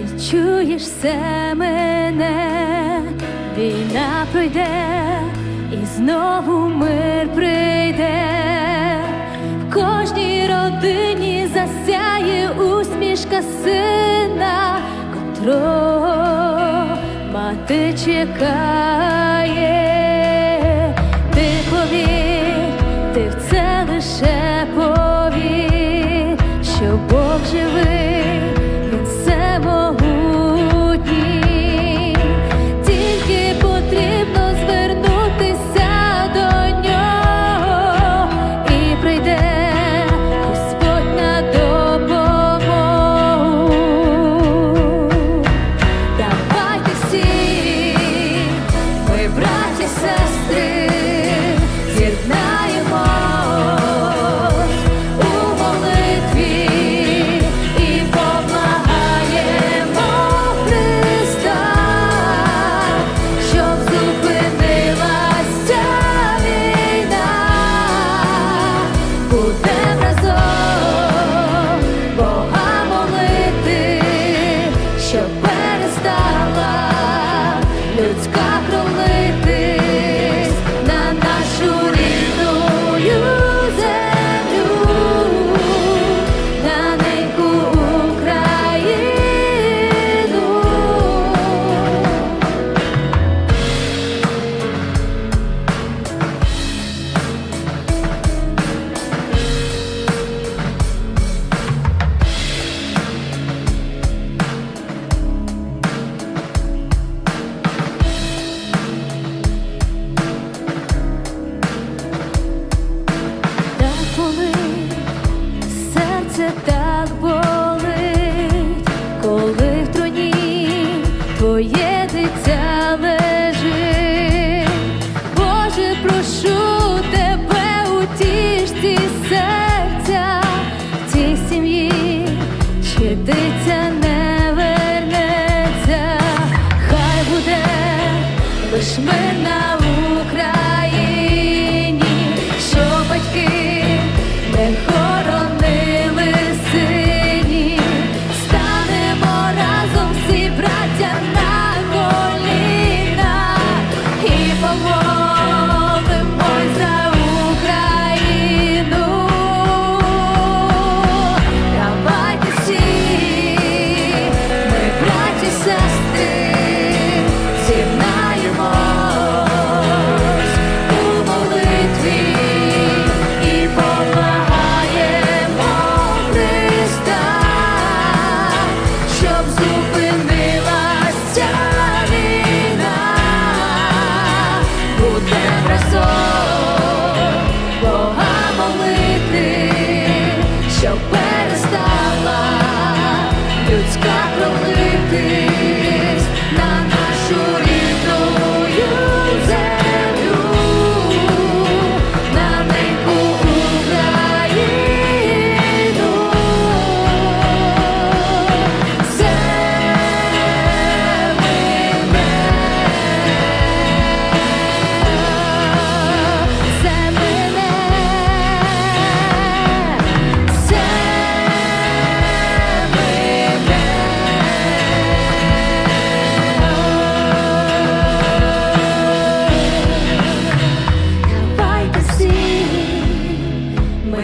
відчуєш все мене, війна пройде і знову мир прийде, в кожній родині засяє усмішка сина, котрого мати чекає. myself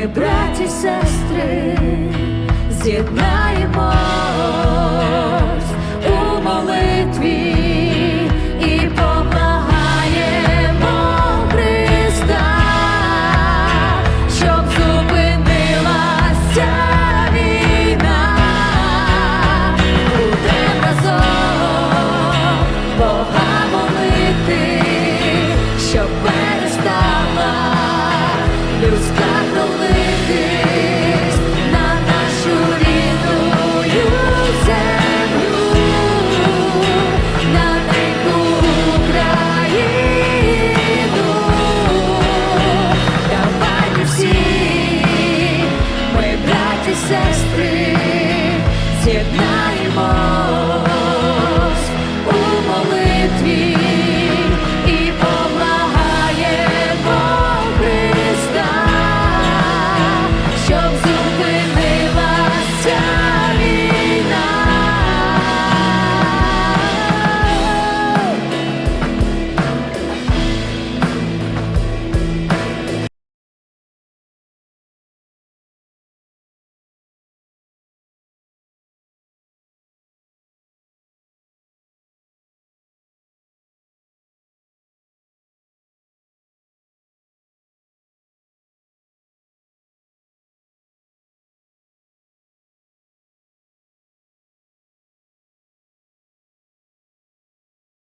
браті, сестри, з'єднаємо. eternity.